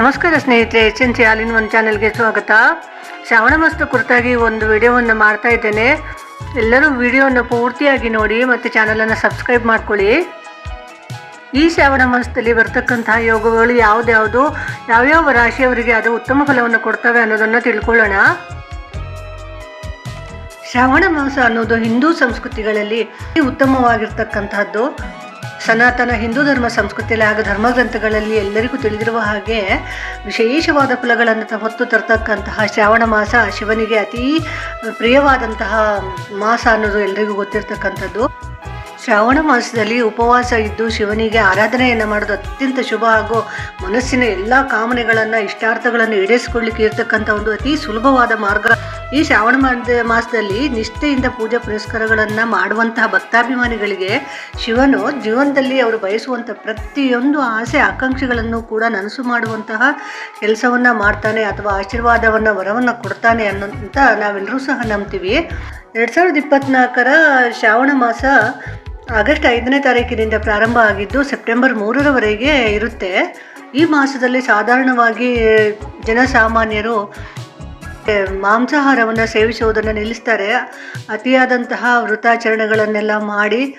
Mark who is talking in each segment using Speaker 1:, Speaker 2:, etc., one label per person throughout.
Speaker 1: ನಮಸ್ಕಾರ ಸ್ನೇಹಿತರೆ, H N C ಹಾಲಿನ ಒಂದು ಚಾನೆಲ್ಗೆ ಸ್ವಾಗತ. ಶ್ರಾವಣ ಮಾಸದ ಕುರಿತಾಗಿ ಒಂದು ವಿಡಿಯೋವನ್ನು ಮಾಡ್ತಾ ಇದ್ದೇನೆ. ಎಲ್ಲರೂ ವಿಡಿಯೋವನ್ನು ಪೂರ್ತಿಯಾಗಿ ನೋಡಿ ಮತ್ತು ಚಾನಲನ್ನು ಸಬ್ಸ್ಕ್ರೈಬ್ ಮಾಡ್ಕೊಳ್ಳಿ. ಈ ಶ್ರಾವಣ ಮಾಸದಲ್ಲಿ ಬರ್ತಕ್ಕಂತಹ ಯೋಗಗಳು ಯಾವುದ್ಯಾವುದು ಯಾವ್ಯಾವ ರಾಶಿಯವರಿಗೆ ಅದು ಉತ್ತಮ ಫಲವನ್ನು ಕೊಡ್ತವೆ ಅನ್ನೋದನ್ನು ತಿಳ್ಕೊಳ್ಳೋಣ. ಶ್ರಾವಣ ಮಾಸ ಅನ್ನೋದು ಹಿಂದೂ ಸಂಸ್ಕೃತಿಗಳಲ್ಲಿ ಉತ್ತಮವಾಗಿರ್ತಕ್ಕಂತಹದ್ದು. ಸನಾತನ ಹಿಂದೂ ಧರ್ಮ ಸಂಸ್ಕೃತಿಯಲ್ಲಿ ಹಾಗೂ ಧರ್ಮ ಗ್ರಂಥಗಳಲ್ಲಿ ಎಲ್ಲರಿಗೂ ತಿಳಿದಿರುವ ಹಾಗೆ ವಿಶೇಷವಾದ ಫಲಗಳನ್ನು ಹೊತ್ತು ತರ್ತಕ್ಕಂತಹ ಶ್ರಾವಣ ಮಾಸ ಶಿವನಿಗೆ ಅತೀ ಪ್ರಿಯವಾದಂತಹ ಮಾಸ ಅನ್ನೋದು ಎಲ್ಲರಿಗೂ ಗೊತ್ತಿರ್ತಕ್ಕಂಥದ್ದು. ಶ್ರಾವಣ ಮಾಸದಲ್ಲಿ ಉಪವಾಸ ಇದ್ದು ಶಿವನಿಗೆ ಆರಾಧನೆಯನ್ನು ಮಾಡೋದು ಅತ್ಯಂತ ಶುಭ ಹಾಗೂ ಮನಸ್ಸಿನ ಎಲ್ಲ ಕಾಮನೆಗಳನ್ನು, ಇಷ್ಟಾರ್ಥಗಳನ್ನು ಈಡೇರಿಸಿಕೊಳ್ಳಿಕ್ಕೆ ಇರತಕ್ಕಂಥ ಒಂದು ಅತಿ ಸುಲಭವಾದ ಮಾರ್ಗ. ಈ ಶ್ರಾವಣ ಮಾಸ ಮಾಸದಲ್ಲಿ ನಿಷ್ಠೆಯಿಂದ ಪೂಜೆ ಪುರಸ್ಕಾರಗಳನ್ನು ಮಾಡುವಂತಹ ಭಕ್ತಾಭಿಮಾನಿಗಳಿಗೆ ಶಿವನು ಜೀವನದಲ್ಲಿ ಅವರು ಬಯಸುವಂಥ ಪ್ರತಿಯೊಂದು ಆಸೆ, ಆಕಾಂಕ್ಷೆಗಳನ್ನು ಕೂಡ ನನಸು ಮಾಡುವಂತಹ ಕೆಲಸವನ್ನು ಮಾಡ್ತಾನೆ ಅಥವಾ ಆಶೀರ್ವಾದವನ್ನು, ವರವನ್ನು ಕೊಡ್ತಾನೆ ಅನ್ನೋಂಥ ನಾವೆಲ್ಲರೂ ಸಹ ನಂಬ್ತೀವಿ. ಎರಡು ಸಾವಿರದ ಇಪ್ಪತ್ತ್ನಾಲ್ಕರ ಶ್ರಾವಣ ಮಾಸ ಆಗಸ್ಟ್ ಐದನೇ ತಾರೀಕಿನಿಂದ ಪ್ರಾರಂಭ ಆಗಿದ್ದು ಸೆಪ್ಟೆಂಬರ್ ಮೂರರವರೆಗೆ ಇರುತ್ತೆ. ಈ ಮಾಸದಲ್ಲಿ ಸಾಧಾರಣವಾಗಿ ಜನಸಾಮಾನ್ಯರು ಮಾಂಸಾಹಾರವನ್ನು ಸೇವಿಸುವುದನ್ನು ನಿಲ್ಲಿಸ್ತಾರೆ. ಅತಿಯಾದಂತಹ ವೃತಾಚರಣೆಗಳನ್ನೆಲ್ಲ ಮಾಡಿ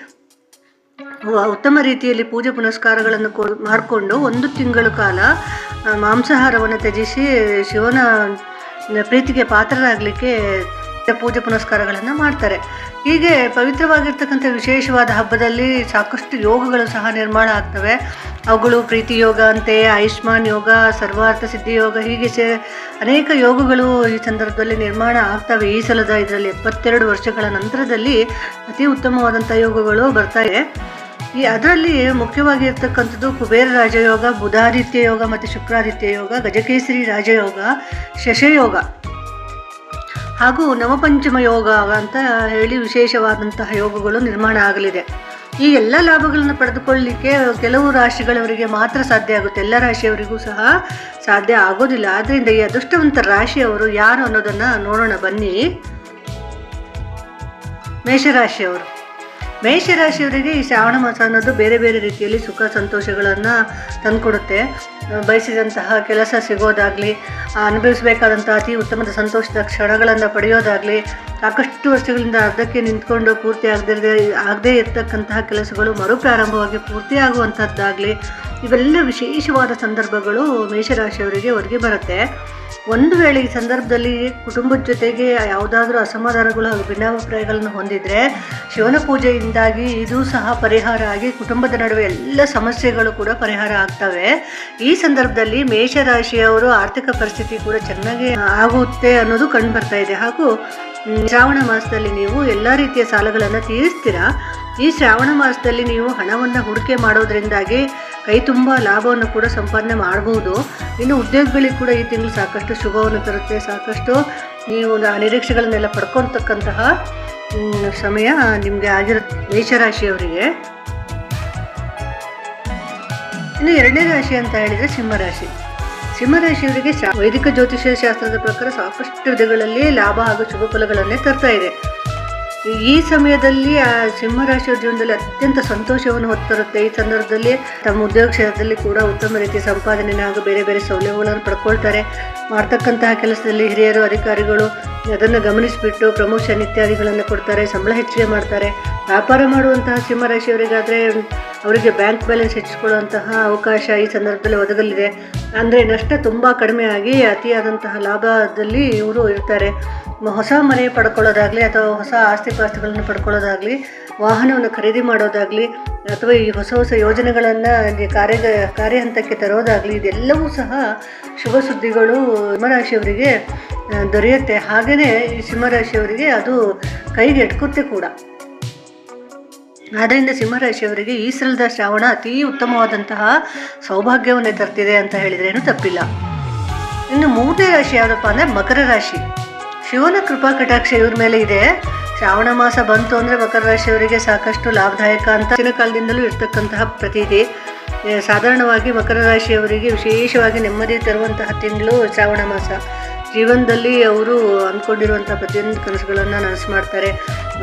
Speaker 1: ಉತ್ತಮ ರೀತಿಯಲ್ಲಿ ಪೂಜೆ ಪುನಸ್ಕಾರಗಳನ್ನು ಕೊ, ಮಾಡಿಕೊಂಡು ಒಂದು ತಿಂಗಳ ಕಾಲ ಮಾಂಸಾಹಾರವನ್ನು ತ್ಯಜಿಸಿ ಶಿವನ ಪ್ರೀತಿಗೆ ಪಾತ್ರರಾಗಲಿಕ್ಕೆ ಪೂಜೆ ಪುನಸ್ಕಾರಗಳನ್ನು ಮಾಡ್ತಾರೆ. ಹೀಗೆ ಪವಿತ್ರವಾಗಿರ್ತಕ್ಕಂಥ ವಿಶೇಷವಾದ ಹಬ್ಬದಲ್ಲಿ ಸಾಕಷ್ಟು ಯೋಗಗಳು ಸಹ ನಿರ್ಮಾಣ ಆಗ್ತವೆ. ಅವುಗಳು ಪ್ರೀತಿ ಯೋಗ ಅಂತೆ, ಆಯುಷ್ಮಾನ್ ಯೋಗ, ಸರ್ವಾರ್ಥ ಸಿದ್ಧಿ ಯೋಗ ಹೀಗೆ ಸೇ ಅನೇಕ ಯೋಗಗಳು ಈ ಸಂದರ್ಭದಲ್ಲಿ ನಿರ್ಮಾಣ ಆಗ್ತವೆ. ಈ ಸಲದ ಇದರಲ್ಲಿ ಎಪ್ಪತ್ತೆರಡು ವರ್ಷಗಳ ನಂತರದಲ್ಲಿ ಅತಿ ಉತ್ತಮವಾದಂಥ ಯೋಗಗಳು ಬರ್ತಾ ಇದೆ. ಈ ಅದರಲ್ಲಿ ಮುಖ್ಯವಾಗಿ ಇರ್ತಕ್ಕಂಥದ್ದು ಕುಬೇರ ರಾಜಯೋಗ, ಬುಧಾದಿತ್ಯ ಯೋಗ ಮತ್ತು ಶುಕ್ರಾದಿತ್ಯ ಯೋಗ, ಗಜಕೇಸರಿ ರಾಜಯೋಗ, ಶಶಯೋಗ. ಹಾಗೂ ನವಪಂಚಮ ಯೋಗ ಅಂತ ಹೇಳಿ ವಿಶೇಷವಾದಂತಹ ಯೋಗಗಳು ನಿರ್ಮಾಣ ಆಗಲಿದೆ. ಈ ಎಲ್ಲ ಲಾಭಗಳನ್ನು ಪಡೆದುಕೊಳ್ಳಲಿಕ್ಕೆ ಕೆಲವು ರಾಶಿಗಳವರಿಗೆ ಮಾತ್ರ ಸಾಧ್ಯ ಆಗುತ್ತೆ. ಎಲ್ಲ ರಾಶಿಯವರಿಗೂ ಸಹ ಸಾಧ್ಯ ಆಗೋದಿಲ್ಲ. ಆದ್ದರಿಂದ ಈ ಅದೃಷ್ಟವಂತ ರಾಶಿಯವರು ಯಾರು ಅನ್ನೋದನ್ನು ನೋಡೋಣ. ಬನ್ನಿ. ಮೇಷರಾಶಿಯವರು. ಮೇಷರಾಶಿಯವರಿಗೆ ಈ ಶ್ರಾವಣ ಮಾಸ ಅನ್ನೋದು ಬೇರೆ ಬೇರೆ ರೀತಿಯಲ್ಲಿ ಸುಖ ಸಂತೋಷಗಳನ್ನು ತಂದುಕೊಡುತ್ತೆ. ಬಯಸಿದಂತಹ ಕೆಲಸ ಸಿಗೋದಾಗಲಿ ಅನುಭವಿಸಬೇಕಾದಂಥ ಅತಿ ಉತ್ತಮದ ಸಂತೋಷದ ಕ್ಷಣಗಳನ್ನು ಪಡೆಯೋದಾಗಲಿ, ಸಾಕಷ್ಟು ವರ್ಷಗಳಿಂದ ಅರ್ಧಕ್ಕೆ ನಿಂತ್ಕೊಂಡು ಪೂರ್ತಿ ಆಗದಿರದೆ, ಆಗದೇ ಇರತಕ್ಕಂತಹ ಕೆಲಸಗಳು ಮರುಪ್ರಾರಂಭವಾಗಿ ಪೂರ್ತಿಯಾಗುವಂಥದ್ದಾಗಲಿ ಇವೆಲ್ಲ ವಿಶೇಷವಾದ ಸಂದರ್ಭಗಳು ಮೇಷರಾಶಿಯವರಿಗೆ ಒದಗಿ ಬರುತ್ತೆ. ಒಂದು ವೇಳೆ ಈ ಸಂದರ್ಭದಲ್ಲಿ ಕುಟುಂಬದ ಜೊತೆಗೆ ಯಾವುದಾದ್ರೂ ಅಸಮಾಧಾನಗಳು ಹಾಗೂ ಭಿನ್ನಾಭಿಪ್ರಾಯಗಳನ್ನು ಹೊಂದಿದರೆ, ಶಿವನ ಪೂಜೆಯಿಂದಾಗಿ ಇದು ಸಹ ಪರಿಹಾರ ಆಗಿ ಕುಟುಂಬದ ನಡುವೆ ಎಲ್ಲ ಸಮಸ್ಯೆಗಳು ಕೂಡ ಪರಿಹಾರ ಆಗ್ತವೆ. ಈ ಸಂದರ್ಭದಲ್ಲಿ ಮೇಷರಾಶಿಯವರು ಆರ್ಥಿಕ ಪರಿಸ್ಥಿತಿ ಕೂಡ ಚೆನ್ನಾಗಿ ಆಗುತ್ತೆ ಅನ್ನೋದು ಕಂಡು ಬರ್ತಾ ಇದೆ. ಹಾಗೂ ಶ್ರಾವಣ ಮಾಸದಲ್ಲಿ ನೀವು ಎಲ್ಲ ರೀತಿಯ ಸಾಲಗಳನ್ನು ತೀರಿಸ್ತೀರಾ? ಈ ಶ್ರಾವಣ ಮಾಸದಲ್ಲಿ ನೀವು ಹಣವನ್ನು ಹೂಡಿಕೆ ಮಾಡೋದ್ರಿಂದಾಗಿ ಕೈ ತುಂಬ ಲಾಭವನ್ನು ಕೂಡ ಸಂಪಾದನೆ ಮಾಡಬಹುದು ಇನ್ನು ಉದ್ಯೋಗಗಳಿಗೆ ಕೂಡ ಈ ತಿಂಗಳು ಸಾಕಷ್ಟು ಶುಭವನ್ನು ತರುತ್ತೆ. ಸಾಕಷ್ಟು ನೀವು ನಿರೀಕ್ಷೆಗಳನ್ನೆಲ್ಲ ಪಡ್ಕೊತಕ್ಕಂತಹ ಸಮಯ ನಿಮಗೆ ಆಗಿರುತ್ತೆ ಮೇಷರಾಶಿಯವರಿಗೆ. ಇನ್ನು ಎರಡನೇ ರಾಶಿ ಅಂತ ಹೇಳಿದರೆ ಸಿಂಹರಾಶಿ. ಸಿಂಹರಾಶಿಯವರಿಗೆ ಶಾ- ವೈದಿಕ ಜ್ಯೋತಿಷ್ಯ ಶಾಸ್ತ್ರದ ಪ್ರಕಾರ ಸಾಕಷ್ಟು ವಿಧಗಳಲ್ಲಿ ಲಾಭ ಹಾಗೂ ಶುಭ ಫಲಗಳನ್ನೇ ತರ್ತಾ ಇದೆ. ಈ ಸಮಯದಲ್ಲಿ ಆ ಸಿಂಹರಾಶಿಯವರ ಜೀವನದಲ್ಲಿ ಅತ್ಯಂತ ಸಂತೋಷವನ್ನು ಹೊತ್ತರುತ್ತೆ ಈ ಸಂದರ್ಭದಲ್ಲಿ ತಮ್ಮ ಉದ್ಯೋಗ ಕ್ಷೇತ್ರದಲ್ಲಿ ಕೂಡ ಉತ್ತಮ ರೀತಿಯ ಸಂಪಾದನೆ ಹಾಗೂ ಬೇರೆ ಬೇರೆ ಸೌಲಭ್ಯಗಳನ್ನು ಪಡ್ಕೊಳ್ತಾರೆ. ಮಾಡ್ತಕ್ಕಂತಹ ಕೆಲಸದಲ್ಲಿ ಹಿರಿಯರು, ಅಧಿಕಾರಿಗಳು ಅದನ್ನು ಗಮನಿಸಿಬಿಟ್ಟು ಪ್ರಮೋಷನ್ ಇತ್ಯಾದಿಗಳನ್ನು ಕೊಡ್ತಾರೆ, ಸಂಬಳ ಹೆಚ್ಚಿಗೆ ಮಾಡ್ತಾರೆ. ವ್ಯಾಪಾರ ಮಾಡುವಂತಹ ಸಿಂಹರಾಶಿಯವರಿಗಾದರೆ ಅವರಿಗೆ ಬ್ಯಾಂಕ್ ಬ್ಯಾಲೆನ್ಸ್ ಹೆಚ್ಚಿಕೊಳ್ಳುವಂತಹ ಅವಕಾಶ ಈ ಸಂದರ್ಭದಲ್ಲಿ ಒದಗಲಿದೆ. ಅಂದರೆ ನಷ್ಟ ತುಂಬ ಕಡಿಮೆ ಆಗಿ ಅತಿಯಾದಂತಹ ಲಾಭದಲ್ಲಿ ಇವರು ಇರ್ತಾರೆ. ಹೊಸ ಮನೆ ಪಡ್ಕೊಳ್ಳೋದಾಗಲಿ ಅಥವಾ ಹೊಸ ಆಸ್ತಿ ಪಾಸ್ತಿಗಳನ್ನು ಪಡ್ಕೊಳ್ಳೋದಾಗಲಿ, ವಾಹನವನ್ನು ಖರೀದಿ ಮಾಡೋದಾಗಲಿ ಅಥವಾ ಈ ಹೊಸ ಹೊಸ ಯೋಜನೆಗಳನ್ನು ಕಾರ್ಯ ಕಾರ್ಯ ಹಂತಕ್ಕೆ ತರೋದಾಗಲಿ, ಇದೆಲ್ಲವೂ ಸಹ ಶುಭ ಸುದ್ದಿಗಳು ಸಿಂಹರಾಶಿಯವರಿಗೆ ದೊರೆಯುತ್ತೆ. ಹಾಗೆಯೇ ಈ ಸಿಂಹರಾಶಿಯವರಿಗೆ ಅದು ಕೈಗೆ ಎಟ್ಕುತ್ತೆ ಕೂಡ. ಆದ್ದರಿಂದ ಸಿಂಹರಾಶಿಯವರಿಗೆ ಈ ಸಲದ ಶ್ರಾವಣ ಅತೀ ಉತ್ತಮವಾದಂತಹ ಸೌಭಾಗ್ಯವನ್ನೇ ತರ್ತಿದೆ ಅಂತ ಹೇಳಿದ್ರೆ ಏನು ತಪ್ಪಿಲ್ಲ. ಇನ್ನು ಮೂರನೇ ರಾಶಿ ಯಾವುದಪ್ಪ ಅಂದರೆ ಮಕರ ರಾಶಿ. ಶಿವನ ಕೃಪಾ ಕಟಾಕ್ಷ ಇವ್ರ ಮೇಲೆ ಇದೆ. ಶ್ರಾವಣ ಮಾಸ ಬಂತು ಅಂದರೆ ಮಕರ ರಾಶಿಯವರಿಗೆ ಸಾಕಷ್ಟು ಲಾಭದಾಯಕ ಅಂತ ಹಿಂದಿನ ಕಾಲದಿಂದಲೂ ಇರ್ತಕ್ಕಂತಹ ಪ್ರತೀತಿ. ಸಾಧಾರಣವಾಗಿ ಮಕರ ರಾಶಿಯವರಿಗೆ ವಿಶೇಷವಾಗಿ ನೆಮ್ಮದಿ ತರುವಂತಹ ತಿಂಗಳು ಶ್ರಾವಣ ಮಾಸ. ಜೀವನದಲ್ಲಿ ಅವರು ಅಂದ್ಕೊಂಡಿರುವಂಥ ಪ್ರತಿಯೊಂದು ಕನಸುಗಳನ್ನು ನನಸು ಮಾಡ್ತಾರೆ,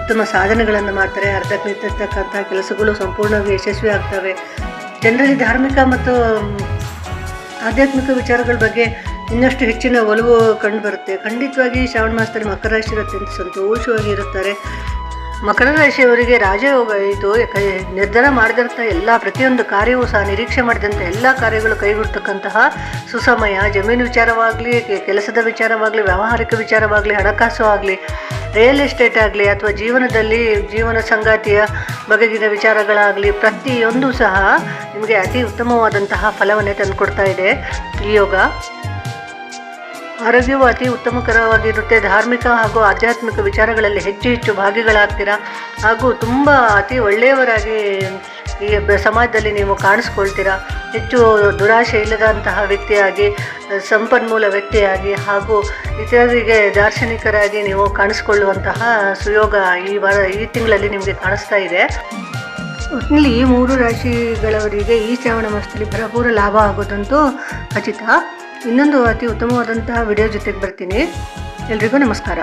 Speaker 1: ಉತ್ತಮ ಸಾಧನೆಗಳನ್ನು ಮಾಡ್ತಾರೆ ಅರ್ಧಕ್ಕೆ ನಿಂತಿರ್ತಕ್ಕಂಥ ಕೆಲಸಗಳು ಸಂಪೂರ್ಣವಾಗಿ ಯಶಸ್ವಿ ಆಗ್ತವೆ. ಜನರಲ್ಲಿ ಧಾರ್ಮಿಕ ಮತ್ತು, ಆಧ್ಯಾತ್ಮಿಕ ವಿಚಾರಗಳ ಬಗ್ಗೆ ಇನ್ನಷ್ಟು ಹೆಚ್ಚಿನ ಒಲವು ಕಂಡುಬರುತ್ತೆ. ಖಂಡಿತವಾಗಿ ಶ್ರಾವಣ ಮಾಸದಲ್ಲಿ ಮಕರ ರಾಶಿ ಅತ್ಯಂತ ಸಂತೋಷವಾಗಿ ಇರುತ್ತಾರೆ. ಮಕರ ರಾಶಿಯವರಿಗೆ ರಾಜಯೋಗ ಇದು ನಿರ್ಧಾರ ಮಾಡಿದಂಥ ಎಲ್ಲ ಪ್ರತಿಯೊಂದು ಕಾರ್ಯವೂ ಸಹ ನಿರೀಕ್ಷೆ ಮಾಡಿದಂಥ ಎಲ್ಲ ಕಾರ್ಯಗಳು ಕೈಗೊಡ್ತಕ್ಕಂತಹ ಸುಸಮಯ. ಜಮೀನು ವಿಚಾರವಾಗಲಿ ಕೆಲಸದ ವಿಚಾರವಾಗಲಿ, ವ್ಯಾವಹಾರಿಕ ವಿಚಾರವಾಗಲಿ, ಹಣಕಾಸು ಆಗಲಿ ರಿಯಲ್ ಎಸ್ಟೇಟ್ ಆಗಲಿ ಅಥವಾ ಜೀವನದಲ್ಲಿ ಜೀವನ ಸಂಗಾತಿಯ ಬಗೆಗಿನ ವಿಚಾರಗಳಾಗಲಿ ಪ್ರತಿಯೊಂದು ಸಹ ನಿಮಗೆ ಅತಿ ಉತ್ತಮವಾದಂತಹ ಫಲವನ್ನೇ ತಂದುಕೊಡ್ತಾ ಇದೆ. ಈ ಯೋಗ. ಆರೋಗ್ಯವು ಅತಿ ಉತ್ತಮಕರವಾಗಿರುತ್ತೆ ಧಾರ್ಮಿಕ ಹಾಗೂ ಆಧ್ಯಾತ್ಮಿಕ ವಿಚಾರಗಳಲ್ಲಿ ಹೆಚ್ಚು ಹೆಚ್ಚು ಭಾಗಿಗಳಾಗ್ತೀರಾ? ಹಾಗೂ ತುಂಬ ಅತಿ ಒಳ್ಳೆಯವರಾಗಿ ಈ ಸಮಾಜದಲ್ಲಿ ನೀವು ಕಾಣಿಸ್ಕೊಳ್ತೀರಾ? ಹೆಚ್ಚು ದುರಾಶೆ ಇಲ್ಲದಂತಹ ವ್ಯಕ್ತಿಯಾಗಿ, ಸಂಪನ್ಮೂಲ ವ್ಯಕ್ತಿಯಾಗಿ ಹಾಗೂ ಇತರರಿಗೆ ದಾರ್ಶನಿಕರಾಗಿ ನೀವು ಕಾಣಿಸ್ಕೊಳ್ಳುವಂತಹ ಸುಯೋಗ ಈ ವಾರ, ಈ ತಿಂಗಳಲ್ಲಿ ನಿಮಗೆ ಕಾಣಿಸ್ತಾ ಇದೆ. ಒಟ್ಟಿನಲ್ಲಿ ಈ ಮೂರು ರಾಶಿಗಳವರಿಗೆ ಈ ಶ್ರಾವಣ ಮಾಸದಲ್ಲಿ ಭರಪೂರ ಲಾಭ ಆಗೋದಂತೂ ಖಚಿತ. ಇನ್ನೊಂದು ಅತಿ ಉತ್ತಮವಾದಂತಹ ವಿಡಿಯೋ ಜೊತೆಗೆ ಬರ್ತೀನಿ. ಎಲ್ರಿಗೂ ನಮಸ್ಕಾರ.